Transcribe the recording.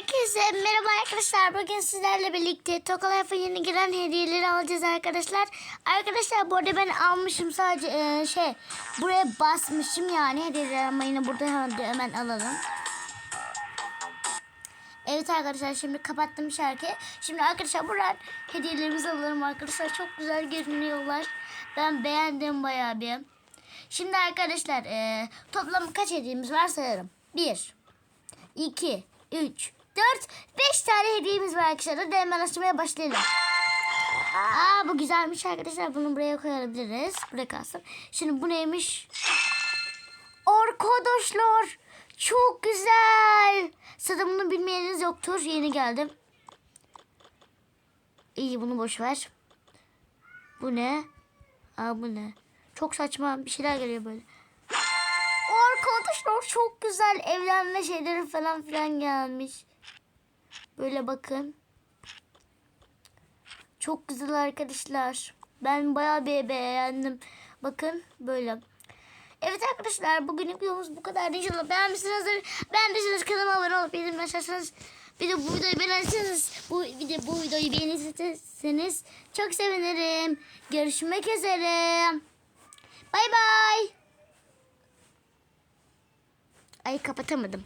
Herkese merhaba arkadaşlar. Bugün sizlerle birlikte Tokalayf'a yeni giren hediyeleri alacağız arkadaşlar. Arkadaşlar bu arada ben almışım sadece e, şey buraya basmışım yani hediyeleri ama yine burada hemen alalım. Evet arkadaşlar şimdi kapattım şarkıyı. Şimdi arkadaşlar buradan hediyelerimizi alalım arkadaşlar. Çok güzel görünüyorlar. Ben beğendim bayağı bir. Şimdi arkadaşlar e, toplam kaç hediyemiz var sayarım. 1, 2, 3, 4, 5 tane hediyemiz var arkadaşlar. Hemen açmaya başlayalım. Aa bu güzelmiş arkadaşlar. Bunu buraya koyabiliriz. Buraya kalsın. Şimdi bu neymiş? Arkadaşlar çok güzel. Zaten bunu bilmeyeniniz yoktur. Yeni geldim. İyi bunu boş ver. Bu ne? Aa bu ne? Çok saçma bir şeyler geliyor böyle. Arkadaşlar çok güzel evlenme şeyleri falan filan gelmiş. Böyle bakın. Çok güzel arkadaşlar. Ben bayağı bir beğendim. Bakın böyle. Evet arkadaşlar bugünlük videomuz bu kadar. İnşallah beğenmişsinizdir. Beğendiyseniz kanalıma abone olup bildirim açarsanız bir de bu videoyu beğenirseniz bu video bu videoyu beğenirseniz çok sevinirim. Görüşmek üzere. Bay bay. Ay kapatamadım.